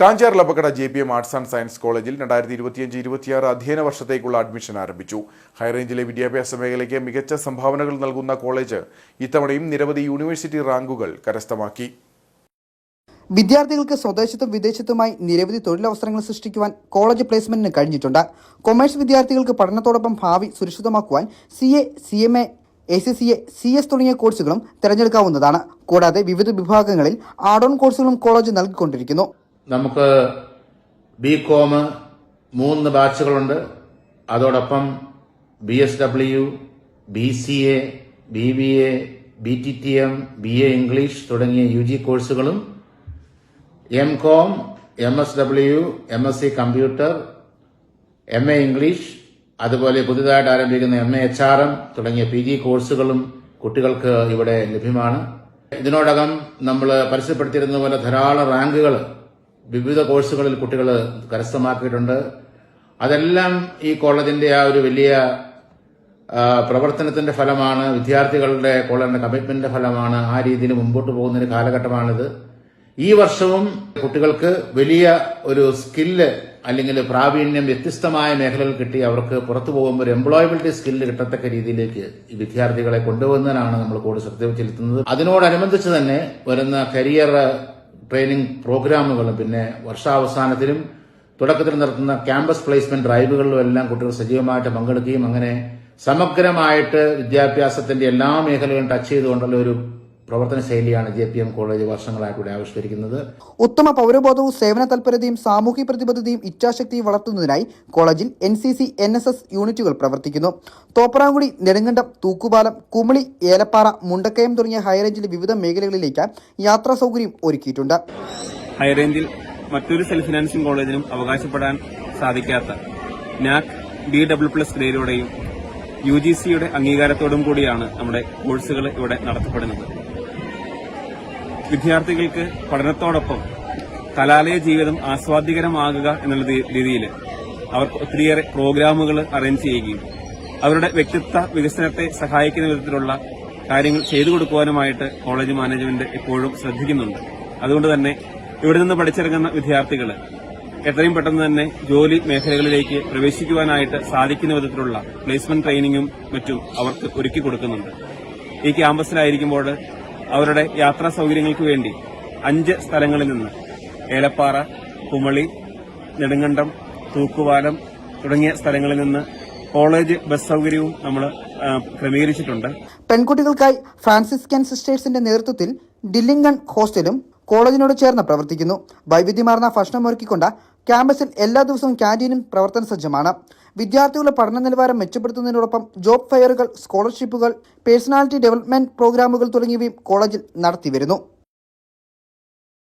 കാഞ്ചാറിലപ്പക്കട J P M arts and science കോളേജിൽ രണ്ടായിരത്തി ഇരുപത്തിയഞ്ച് ഇരുപത്തിയാറ് അധ്യയന വർഷത്തേക്കുള്ള അഡ്മിഷൻ ആരംഭിച്ചു. ഹൈറേഞ്ചിലെ വിദ്യാഭ്യാസ മേഖലയ്ക്ക് മികച്ച സംഭാവനകൾ നൽകുന്ന കോളേജ് ഇത്തവണയും നിരവധി യൂണിവേഴ്സിറ്റി റാങ്കുകൾ കരസ്ഥമാക്കി. വിദ്യാർത്ഥികൾക്ക് സ്വദേശത്തും വിദേശത്തുമായി നിരവധി തൊഴിലവസരങ്ങൾ സൃഷ്ടിക്കുവാൻ കോളേജ് പ്ലേസ്മെന്റിന് കഴിഞ്ഞിട്ടുണ്ട്. കൊമേഴ്സ് വിദ്യാർത്ഥികൾക്ക് പഠനത്തോടൊപ്പം ഭാവി സുരക്ഷിതമാക്കുവാൻ C A C M A A C C A C S തുടങ്ങിയ കോഴ്സുകളും തിരഞ്ഞെടുക്കാവുന്നതാണ്. കൂടാതെ വിവിധ വിഭാഗങ്ങളിൽ ആഡ് ഓൺ കോഴ്സുകളും കോളേജ് നൽകിക്കൊണ്ടിരിക്കുന്നു. നമുക്ക് ബി കോം മൂന്ന് ബാച്ചുകളുണ്ട്. അതോടൊപ്പം B S W B C A B B A B T T M B A English തുടങ്ങിയ യു ജി കോഴ്സുകളും M com M S W M S C computer M A English അതുപോലെ പുതുതായിട്ട് ആരംഭിക്കുന്ന M A H R M തുടങ്ങിയ P G കോഴ്സുകളും കുട്ടികൾക്ക് ഇവിടെ ലഭ്യമാണ്. ഇതിനോടകം നമ്മൾ പരസ്യപ്പെടുത്തിയിരുന്ന പോലെ ധാരാളം റാങ്കുകൾ വിവിധ കോഴ്സുകളിൽ കുട്ടികൾ കരസ്ഥമാക്കിയിട്ടുണ്ട്. അതെല്ലാം ഈ കോളേജിന്റെ ആ ഒരു വലിയ പ്രവർത്തനത്തിന്റെ ഫലമാണ് വിദ്യാർത്ഥികളുടെ കോളേജിന്റെ കമ്മിറ്റ്മെന്റിന്റെ ഫലമാണ് ആ രീതിയിൽ മുമ്പോട്ട് പോകുന്ന ഒരു കാലഘട്ടമാണിത്. ഈ വർഷവും കുട്ടികൾക്ക് വലിയ ഒരു സ്കില്ല് അല്ലെങ്കിൽ പ്രാവീണ്യം വ്യത്യസ്തമായ മേഖലകൾ കിട്ടി. അവർക്ക് പുറത്തു പോകുമ്പോൾ ഒരു എംപ്ലോയബിലിറ്റി സ്കില്ല് കിട്ടത്തക്ക രീതിയിലേക്ക് ഈ വിദ്യാർത്ഥികളെ കൊണ്ടുവന്നതിനാണ് നമ്മൾ കൂടുതൽ ശ്രദ്ധ ചെലുത്തുന്നത് അതിനോടനുബന്ധിച്ച് തന്നെ വരുന്ന കരിയർ ട്രെയിനിങ് പ്രോഗ്രാമുകളും പിന്നെ വർഷാവസാനത്തിലും തുടക്കത്തിൽ നടത്തുന്ന ക്യാമ്പസ് പ്ലേസ്മെന്റ് ഡ്രൈവുകളിലും എല്ലാം കുട്ടികൾ സജീവമായിട്ട് പങ്കെടുക്കുകയും അങ്ങനെ സമഗ്രമായിട്ട് വിദ്യാഭ്യാസത്തിന്റെ എല്ലാ മേഖലകളും ടച്ച് ചെയ്തുകൊണ്ടുള്ള ഒരു പ്രവർത്തന ശൈലിയാണ് ജെ പി എം കോളേജ് വർഷങ്ങളായിട്ട് ഇവിടെ ആവിഷ്കരിക്കുന്നത്. ഉത്തമ പൗരബോധവും സേവന തൽപരതയും സാമൂഹ്യ പ്രതിബദ്ധതയും ഇച്ഛാശക്തിയും വളർത്തുന്നതിനായി കോളേജിൽ N C C N S S യൂണിറ്റുകൾ പ്രവർത്തിക്കുന്നു. തോപ്രാങ്കുടി നെടുങ്കണ്ടം തൂക്കുപാലം കുമളി ഏലപ്പാറ മുണ്ടക്കയം തുടങ്ങിയ ഹൈറേഞ്ചിലെ വിവിധ മേഖലകളിലേക്ക് യാത്രാ സൗകര്യം ഒരുക്കിയിട്ടുണ്ട്. ഹൈറേഞ്ചിൽ മറ്റൊരു സെൽഫ് ഫിനാൻസിംഗ് കോളേജിനും അവകാശപ്പെടാൻ സാധിക്കാത്ത നാക് ബി ഡബ്ല്യു പ്ലസ് ഗ്രേഡോടെയും യു ജി സിയുടെ അംഗീകാരത്തോടും കൂടിയാണ് നമ്മുടെ കോഴ്സുകൾ ഇവിടെ നടത്തപ്പെടുന്നത്. വിദ്യാർത്ഥികൾക്ക് പഠനത്തോടൊപ്പം കലാലയ ജീവിതം ആസ്വാദ്യകരമാകുക എന്നുള്ള രീതിയിൽ അവർക്ക് ഒത്തിരിയേറെ പ്രോഗ്രാമുകൾ അറേഞ്ച് ചെയ്യുകയും അവരുടെ വ്യക്തിത്വ വികസനത്തെ സഹായിക്കുന്ന വിധത്തിലുള്ള കാര്യങ്ങൾ ചെയ്തു കൊടുക്കുവാനുമായിട്ട് കോളേജ് മാനേജ്മെന്റ് എപ്പോഴും ശ്രദ്ധിക്കുന്നുണ്ട്. അതുകൊണ്ട് തന്നെ ഇവിടെ നിന്ന് പഠിച്ചിറങ്ങുന്ന വിദ്യാർത്ഥികൾ എത്രയും പെട്ടെന്ന് തന്നെ ജോലി മേഖലകളിലേക്ക് പ്രവേശിക്കുവാനായിട്ട് സാധിക്കുന്ന വിധത്തിലുള്ള പ്ലേസ്മെന്റ് ട്രെയിനിങ്ങും മറ്റും അവർക്ക് ഒരുക്കി കൊടുക്കുന്നുണ്ട്. ഈ ക്യാമ്പസിലായിരിക്കുമ്പോൾ അവരുടെ യാത്രാ സൗകര്യങ്ങൾക്ക് വേണ്ടി അഞ്ച് സ്ഥലങ്ങളിൽ നിന്ന് ഏലപ്പാറ കുമളി നെടുങ്കണ്ടം തൂക്കുപാലം തുടങ്ങിയ സ്ഥലങ്ങളിൽ നിന്ന് കോളേജ് ബസ് സൗകര്യവും നമ്മൾ ക്രമീകരിച്ചിട്ടുണ്ട്. പെൺകുട്ടികൾക്കായി ഫ്രാൻസിസ്കൻ സിസ്റ്റേഴ്സിന്റെ നേതൃത്വത്തിൽ ഡില്ലിംഗൺ ഹോസ്റ്റലും കോളേജിനോട് ചേർന്ന് പ്രവർത്തിക്കുന്നു. വൈവിധ്യമാർന്ന ഭക്ഷണം ഒരുക്കിക്കൊണ്ട് ക്യാമ്പസിൽ എല്ലാ ദിവസവും ക്യാന്റീനും പ്രവർത്തന സജ്ജമാണ്. വിദ്യാർത്ഥികളുടെ പഠന നിലവാരം മെച്ചപ്പെടുത്തുന്നതിനോടൊപ്പം ജോബ് ഫെയറുകൾ സ്കോളർഷിപ്പുകൾ പേഴ്സണാലിറ്റി ഡെവലപ്മെന്റ് പ്രോഗ്രാമുകൾ തുടങ്ങിയവയും കോളേജിൽ നടത്തിവരുന്നു.